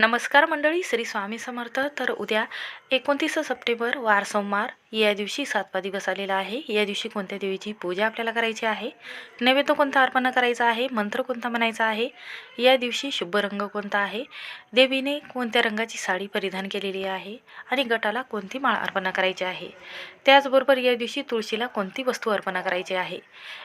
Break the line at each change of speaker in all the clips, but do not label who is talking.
नमस्कार मंडळी श्री स्वामी समर्थ. तर उद्या एकोणतीस सप्टेंबर वार सोमवार. या दिवशी सातवा दिवस आलेला आहे. या दिवशी कोणत्या देवीची पूजा आपल्याला करायची आहे? नैवेद्य कोणता अर्पण करायचा आहे? मंत्र कोणता म्हणायचा आहे? या दिवशी शुभ रंग कोणता आहे? देवीने कोणत्या रंगाची साडी परिधान केलेली आहे? आणि गटाला कोणती माळ अर्पण करायची आहे? त्याचबरोबर या दिवशी तुळशीला कोणती वस्तू अर्पण करायची आहे?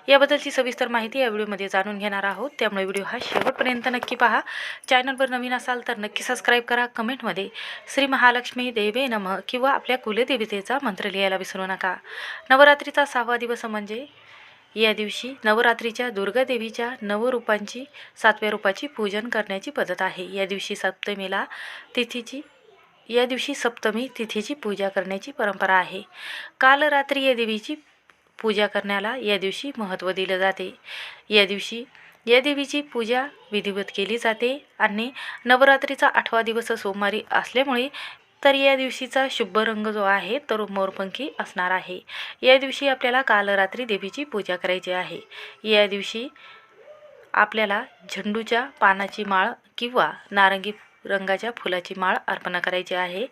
याबद्दलची सविस्तर माहिती या व्हिडिओमध्ये जाणून घेणार आहोत. त्यामुळे व्हिडिओ हा शेवटपर्यंत नक्की पहा. चॅनलवर नवीन असाल तर नक्की सबस्क्राईब करा. कमेंटमध्ये श्री महालक्ष्मी देवे नम किंवा आपल्या कुलदेवतेचा मंत्र लिहायला विसरू नका. नवरात्रीचा सहावा दिवस म्हणजे या दिवशी नवरात्रीच्या दुर्गादेवीच्या नवरूपांची सातव्या रूपाची पूजन करण्याची पद्धत आहे. या दिवशी सप्तमीला तिथीची या दिवशी सप्तमी तिथीची पूजा करण्याची परंपरा आहे. काल रात्री या देवीची पूजा करण्याला या दिवशी महत्त्व दिलं जाते. या दिवशी या देवीची पूजा विधिवत केली जाते आणि नवरात्रीचा आठवा दिवस सोमवारी असल्यामुळे तर या दिवशीचा शुभ रंग जो आहे तो मोरपंखी असणार आहे. या दिवशी आपल्याला काल रात्री देवीची पूजा करायची आहे. या दिवशी आपल्याला झेंडूच्या पानाची माळ किंवा नारंगी रंगाच्या फुलाची माळ अर्पण करायची आहे.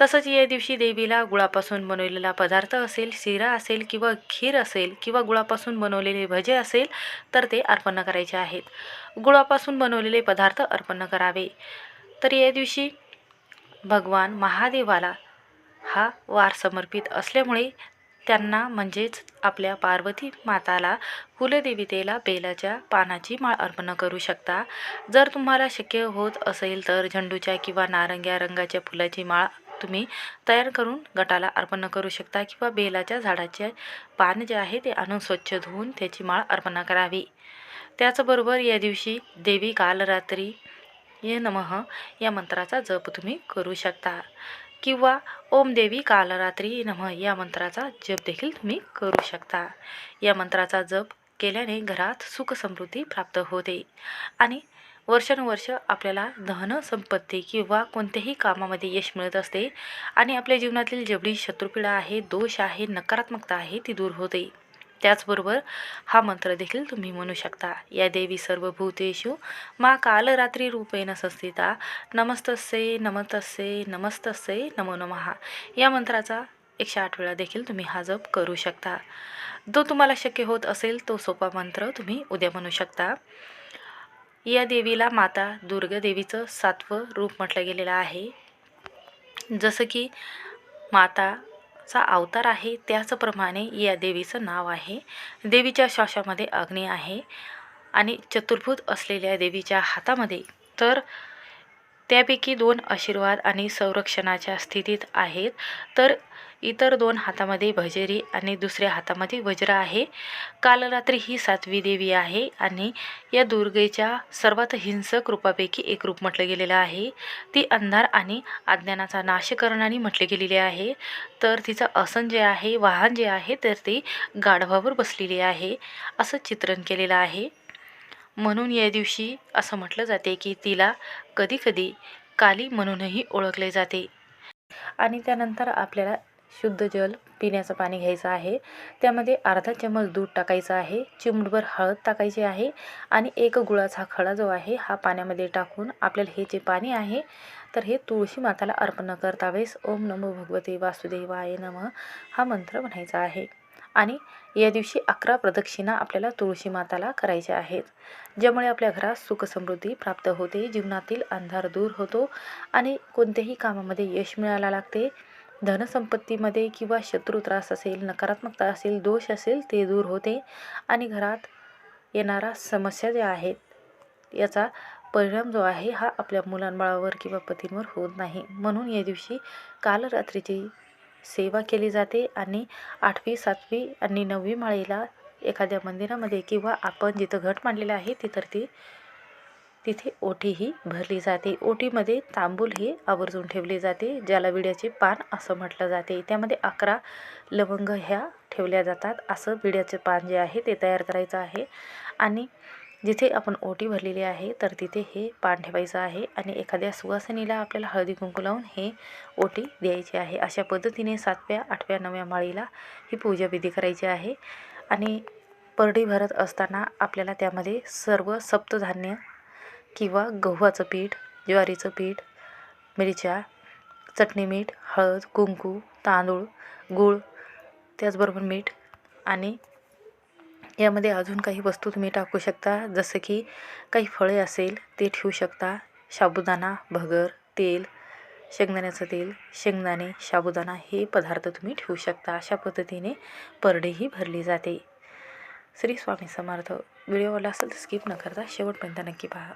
तसंच या दिवशी देवीला गुळापासून बनवलेला पदार्थ असेल शिरा असेल किंवा खीर असेल किंवा गुळापासून बनवलेले भजे असेल तर ते अर्पण करायचे आहेत. गुळापासून बनवलेले पदार्थ अर्पण करावे. तर या दिवशी भगवान महादेवाला हा वार समर्पित असल्यामुळे त्यांना म्हणजेच आपल्या पार्वती माताला कुलदेवितेला बेलाच्या पानाची माळ अर्पण करू शकता. जर तुम्हाला शक्य होत असेल तर झेंडूच्या किंवा नारंग्या रंगाच्या फुलाची माळ तुम्ही तयार करून गटाला अर्पण करू शकता किंवा बेलाच्या झाडाचे पान जे आहे ते आणून स्वच्छ धुवून त्याची माळ अर्पण करावी. त्याचबरोबर या दिवशी देवी कालरात्री ये नमः या मंत्राचा जप तुम्ही करू शकता. किंवा ओम देवी कालरात्री नमः या मंत्राचा जप देखील तुम्ही करू शकता. या मंत्राचा जप केल्याने घरात सुख समृद्धी प्राप्त होते. आणि वर्षानुवर्ष आपल्याला धन संपत्ती किंवा कोणत्याही कामामध्ये यश मिळत असते आणि आपल्या जीवनातील जेवढी शत्रुपीडा आहे दोष आहे नकारात्मकता आहे ती दूर होते. त्याचबरोबर हा मंत्र देखील तुम्ही म्हणू शकता. या देवी सर्व भूतेषु मा कालरात्री रूपेण संस्थिता. नमस्तस्ये नमतस्ये नमस्तस्ये नमो नमहा या मंत्राचा एकशे आठ वेळा देखील तुम्ही हा जप करू शकता. जो तुम्हाला शक्य होत असेल तो सोपा मंत्र तुम्ही उद्या म्हणू शकता. या देवीला माता दुर्गा देवीचं सातवं रूप म्हटलं गेलेलं आहे. जसं की माता चा अवतार आहे. त्याचप्रमाणे या देवीचं नाव आहे. देवीच्या श्वासामध्ये अग्नी आहे आणि चतुर्भूत असलेल्या देवीच्या हातामध्ये. तर त्यापैकी दोन आशीर्वाद आणि संरक्षणाच्या स्थितीत आहेत. तर इतर दोन हातामध्ये भजेरी आणि दुसऱ्या हातामध्ये वज्र आहे. कालरात्री ही सातवी देवी आहे आणि या दुर्गेच्या सर्वात हिंसक रूपापैकी एक रूप म्हटलं गेलेलं आहे. ती अंधार आणि अज्ञानाचा नाश करणारी म्हटली गेलेली आहे. तर तिचं आसन जे आहे वाहन जे आहे तर ती गाढवावर बसलेली आहे असं चित्रण केलेलं आहे. म्हणून या दिवशी असं म्हटलं जाते की तिला कधीकधी काली म्हणूनही ओळखले जाते. आणि त्यानंतर आपल्याला शुद्ध जल पिण्याचं पाणी घ्यायचं आहे. त्यामध्ये अर्धा चमच दूध टाकायचं आहे. चिमूटभर हळद टाकायची आहे. आणि एक गुळाचा खडा जो आहे हा पाण्यामध्ये टाकून आपल्याला हे जे पाणी आहे तर हे तुळशी माताला अर्पण करता वेळेस ओम नमो भगवते वासुदेवाय नम. हा मंत्र म्हणायचा आहे. आणि या दिवशी अकरा प्रदक्षिणा आपल्याला तुळशी माताला करायच्या आहेत. ज्यामुळे आपल्या घरात सुखसमृद्धी प्राप्त होते. जीवनातील अंधार दूर होतो. आणि कोणत्याही कामामध्ये यश मिळायला लागते. धनसंपत्तीमध्ये किंवा शत्रू त्रास असेल नकारात्मकता असेल दोष असेल ते दूर होते. आणि घरात येणारा समस्या ज्या आहेत याचा परिणाम जो आहे हा आपल्या मुलांबाळावर किंवा पतींवर होत नाही. म्हणून या दिवशी काल रात्रीची सेवा केली जाते आणि आठवी सातवी आणि नववी माळीला एखाद्या मंदिरामध्ये किंवा आपण जिथं घट मांडलेलं आहे तिथं ती तिथे ओटीही भरली जाते. ओटीमध्ये तांबूल ही आवर्जून ठेवली जाते ज्याला विड्याचे पान असं म्हटलं जाते. त्यामध्ये अकरा लवंग ह्या ठेवल्या जातात. असं विड्याचे पान जे आहे ते तयार करायचं आहे. आणि जिथे आपण ओटी भरलेली आहे तर तिथे हे पान ठेवायचं आहे आणि एखाद्या सुवासिनीला आपल्याला हळदी कुंकू लावून हे ओटी द्यायची आहे. अशा पद्धतीने सातव्या आठव्या नवव्या माळीला ही पूजाविधी करायची आहे. आणि परडी भरत असताना आपल्याला त्यामध्ये सर्व सप्तधान्य किंवा गव्हाचं पीठ ज्वारीचं पीठ मिरच्या चटणी मीठ हळद कुंकू तांदूळ गूळ त्याचबरोबर मीठ आणि यामध्ये अजून काही वस्तू तुम्ही टाकू शकता. जसं की काही फळे असेल ते ठेवू शकता. साबुदाणा भगर तेल शेंगदाण्याचं तेल शेंगदाणे साबुदाणा हे पदार्थ तुम्ही ठेवू शकता. अशा पद्धतीने परडेही भरली जाते. श्री स्वामी समर्थ. व्हिडिओ आवडला असेल तर स्किप न करता शेवटपर्यंत नक्की पहा.